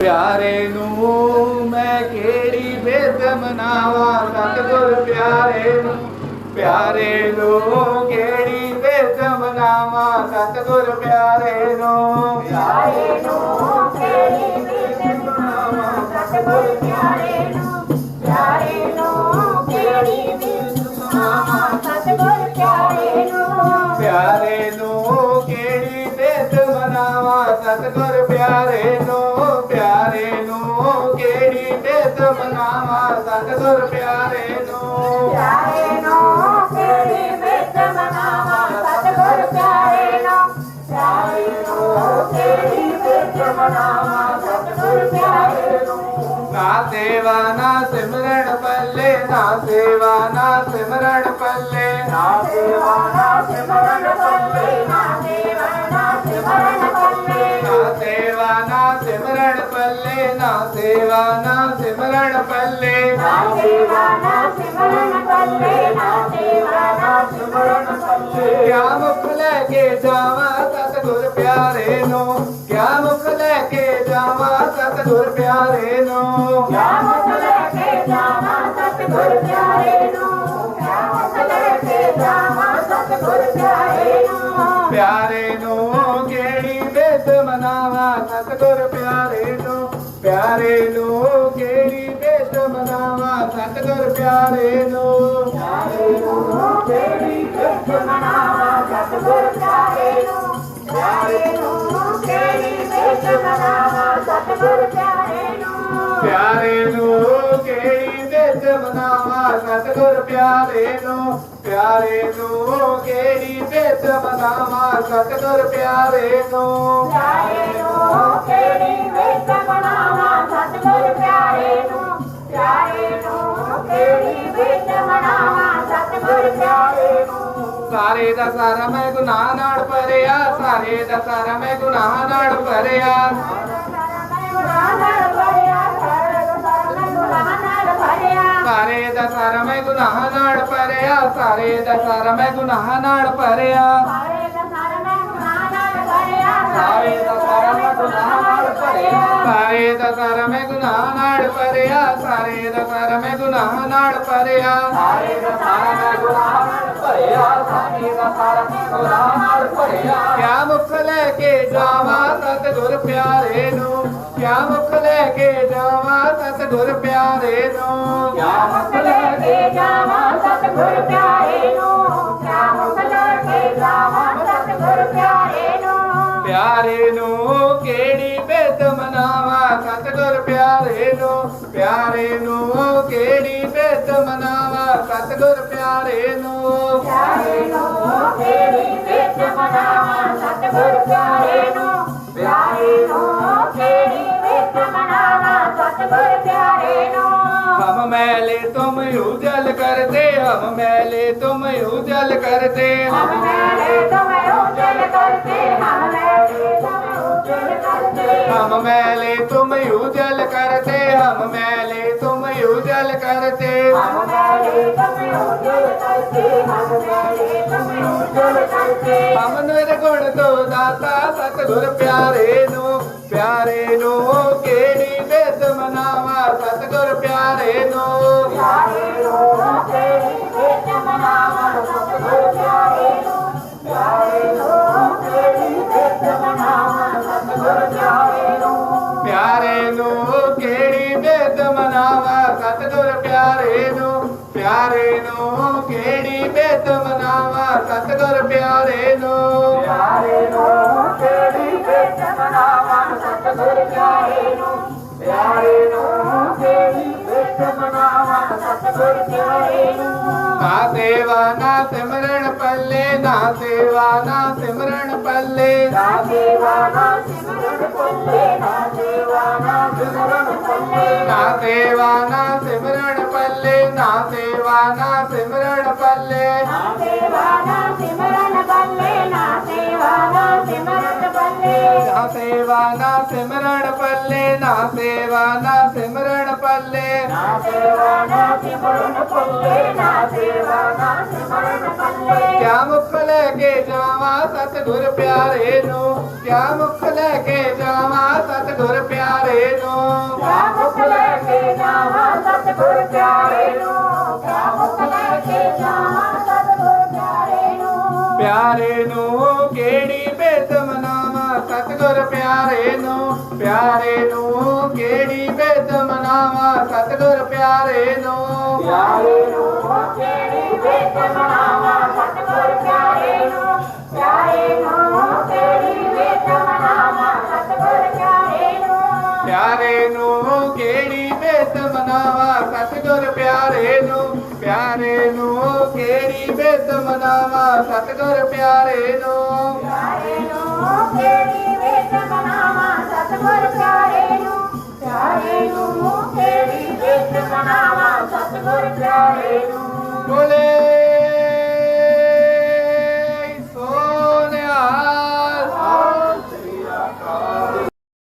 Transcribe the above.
ਪਿਆਰੇ ਨੂੰ ਮੈਂ ਕਿਹੜੀ ਬੇਦ ਮਨਾਵਾਂ? ਸਤਿਗੁਰ ਪਿਆਰੇ ਨੂੰ ਪਿਆਰੇ ਨੂੰ ਕਿਹੜੀ ਬੇਦ ਮਨਾਵਾਂ? ਸਤਿਗੁਰ ਪਿਆਰੇ ਨੂੰ ਪਿਆਰੇ ਨੂੰ ਤੇਰੀ ਬੇਦ ਮਨਾਵਾਂ? ਸਤਿਗੁਰ ਪਿਆਰੇ ਨੂੰ ਪਿਆਰੇ ਨੂੰ ਕਿਹੜੀ ਬੇਦ ਮਨਾਵਾਂ? ਸਤਿਗੁਰ ਪਿਆਰੇ ਨੂੰ ਪਿਆਰੇ ਨੂੰ ਕਿਹੜੀ ਬੇਦ ਮਨਾਵਾਂ? ਸਤਿਗੁਰ ਪਿਆਰੇ ਨੂੰ ससुर प्यारे नो प्यारे नो तेरी मित मनावा सतगुर प्यारे नो प्यारे नो तेरी मित मनावा सतगुर प्यारे नो ना सेवा ना सिमरण पल्ले ना सेवा ना सिमरण पल्ले ना सेवा ना सिमरण पल्ले నా సేవా నా సిమరణ పల్లె నా సేవా నా సిమరణ పల్లె నా సేవా నా సిమరణ పల్లె क्या मुख लेके जावा सतगुर प्यारे नो क्या मुख लेके जावा सतगुर प्यारे नो क्या मुख लेके जावा सतगुर प्यारे ਪਿਆਰੇ ਨੂੰ ਕਿਹੜੀ ਬੇਦ ਮਨਾਵਾ ਸਤਿਗੁਰ ਪਿਆਰੇ ਨੂੰ ਪਿਆਰੇ ਨੂੰ ਤੇਰੀ ਬੇਦ ਮਨਾਵਾਂ ਸਤਿਗੁਰ ਪਿਆਰੇ ਨੂੰ ਪਿਆਰੇ ਨੂੰ ਤੇਰੀ ਬੇਦ ਮਨਾਵਾਂ ਸਤਿਗੁਰ ਮਨਾਵਾ ਸਤਿਗੁਰ ਪਿਆਰੇ ਨੂੰ ਪਿਆਰੇ ਨੂੰ ਕਿਹੜੀ ਬੇਦ ਮਨਾਵਾ ਸਤਿਗੁਰ ਪਿਆਰੇ ਨੂੰ। ਪਿਆਰੇ ਨੂੰ ਤੇਰੀ ਬੇਦ ਮਨਾਵਾਂ ਸਤਿਗੁਰ ਪਿਆਰੇ ਨੂੰ। ਪਿਆਰੇ ਨੂੰ ਤੇਰੀ ਬੇਦ ਮਨਾਵਾਂ ਸਤਿਗੁਰ ਪਿਆਰੇ ਨੂੰ। ਸਾਰੇ ਦਾ ਸਾਰਾ ਮੈਂ ਗੁਨਾਹ ਨਾਲ ਭਰਿਆ ਸਾਰੇ ਦਾ ਸਾਰਾ ਮੈਂ ਗੁਨਾਹ ਨਾਲ ਭਰਿਆ। ਦਾ ਸਾਰਾ ਮੈਂ ਗੁਨਾਹ ਨਾਲ ਭਰਿਆ ਸਾਰੇ ਦਾ ਸਾਰਾ ਮੈਂ ਗੁਨਾਹ ਨਾਲ ਭਰਿਆ। ਸਾਰੇ ਦਾ ਸਾਰਾ ਮੈਂ ਗੁਨਾਹ ਨਾਲ ਭਰਿਆ ਸਾਰੇ ਦਾ ਸਾਰਾ ਮੈਂ ਗੁਨਾਹ ਨਾਲ ਭਰਿਆ। ਸਾਰੇ ਦਾ ਸਾਰਾ ਮੈਂ ਗੁਨਾਹ ਨਾਲ ਭਰਿਆ ਸਾਰੇ ਦਾ ਸਾਰਾ ਮੈਂ ਗੁਨਾਹ ਨਾਲ ਭਰਿਆ। ਸਾਰੇ ਦਾ ਸਾਰਾ ਮੈਂ ਗੁਨਾਹ ਨਾਲ ਭਰਿਆ ਸਾਰੇ ਦਾ ਸਾਰਾ ਮੈਂ ਗੁਨਾਹ ਨਾਲ ਭਰਿਆ। ਕਿਆ ਮੁਖ ਲੈ ਕੇ ਜਾਵਾਂ ਸਤਿਗੁਰ ਪਿਆਰੇ ਨੂੰ? ਕਿਆ ਮੁਖ ਲੈ ਕੇ ਜਾਵਾਂ ਸਤਿਗੁਰ ਪਿਆਰੇ ਨੂੰ? ਕਿਆ ਮੁਖ ਲੈ ਕੇ ਜਾਵਾਂ ਸਤਿਗੁਰ ਪਿਆਰੇ ਨੂੰ? ਕਿਆ ਮੁਖ ਲੈ ਕੇ ਜਾਵਾਂ ਸਤਿਗੁਰ ਪਿਆਰੇ ਨੂੰ? ਪਿਆਰੇ ਨੂੰ ਕਿਹੜੀ ਬੇਦ ਮਨਾਵਾ ਸਤਿਗੁਰ ਪਿਆਰੇ ਨੂੰ? ਪਿਆਰੇ ਨੂੰ ਕਿਹੜੀ ਬੇਦ ਮਨਾਵਾ ਸਤਿਗੁਰ ਪਿਆਰੇ ਨੂੰ? ਪਿਆਰੇ ਨੂੰ ਤੇਰੀ ਬੇਦ ਮਨਾਵਾਂ ਸਤਿਗੁਰ ਪਿਆਰੇ मैले तुम उजल कर दे हम मैले तुम उजल कर दे हम मैले तुम उजल कर दे हम मैले तुम उजल कर दे हम मैले तुम उजल कर दे हम निर्गुण तो दाता सतगुर प्यारे नो प्यारे नो केड़ी बेद मनावा ਸਤਗੁਰ ਪਿਆਰੇ ਨੂੰ ਕਿਹੜੀ ਬੇਦ ਮਨਾਵਾ ਸਤਿਗੁਰ ਪਿਆਰੇ ਨੂੰ। ਪਿਆਰੇ ਨੂੰ ਤੇਰੀ ਬੇਦ ਮਨਾਵਾਂ ਸਤਿਗੁਰ ਪਿਆਰੇ ਨੂੰ। ਪਿਆਰੇ ਨੂੰ ਤੇਰੀ ਬੇਦ ਮਨਾਵਾਂ ਸਤਿਗੁਰ ਪਿਆਰੇ ਨੂੰ। ਨਾ ਸੇਵਾ ਨਾ ਸਿਮਰਨ ਪੱਲੇ ਨਾ ਸੇਵਾ ਨਾ ਸਿਮਰਨ ਪੱਲੇ। ਨਾ ਸੇਵਾ ਨਾ ਸਿਮਰਨ ਪੱਲੇ ਨਾ ਨਾ ਸਿਮਰਨ ਪੱਲੇ ਨਾ ਸੇਵਾ ਨਾ ਸਿਮਰਨ ਪੱਲੇ। ਨਾ ਸੇਵਾ ਨਾ ਸਿਮਰਨ ਪੱਲੇ ਨਾ ਸੇਵਾ ਨਾ ਸਿਮਰਨ ਪੱਲੇ। ਕਿਆ ਮੁਖ ਲੈ ਕੇ ਜਾਵਾਂ ਸਤਿਗੁਰ ਪਿਆਰੇ ਨੂੰ? ਕਿਆ ਮੁਖ ਲੈ ਕੇ ਜਾਵਾਂ ਸਤਿਗੁਰ ਪਿਆਰੇ ਨੂੰ? ਕਿਆ ਮੁਖ ਲੈ ਕੇ ਜਾਵਾਂ ਸਤਿਗੁਰ ਪਿਆਰੇ ਪਿਆਰੇ ਨੂੰ ਕਿਹੜੀ ਬੇਦ ਮਨਾਵਾਂ? ਸਤਿਗੁਰ ਪਿਆਰੇ ਨੂੰ। ਪਿਆਰੇ ਨੂੰ ਕਿਹੜੀ ਵੇਦ ਮਨਾਵਾਂ? ਸਤਿਗੁਰ ਪਿਆਰੇ ਨੂੰ। ਪਿਆਰੇ ਨੂੰ ਕਿਹੜੀ ਵੇਦ ਮਨਾਵਾਂ? ਸਤਿਗੁਰ ਪਿਆਰੇ ਨੂੰ। ਪਿਆਰੇ ਨੂੰ ਕਿਹੜੀ ਬੇਦ ਮਨਾਵਾਂ? ਸਤਿਗੁਰ ਪਿਆਰੇ ਨੂੰ। ਪਿਆਰੇ ਨੂੰ ਕਿਹੜੀ ਬੇਦ ਮਨਾਵਾਂ? ਸਤਿਗੁਰ ਪਿਆਰੇ ਨੂੰ। ਪਿਆਰੇ ਨੂੰ ਕਿਹੜੀ ਸਤਗੁਰ ਪਿਆਰੇ ਨੂੰ ਪਿਆਰੇ ਨੂੰ ਤੇਰੀ ਜਿੱਤ ਮਨਾਵਾ ਸਤਗੁਰ ਪਿਆਰੇ ਨੂੰ। ਬੋਲੇ।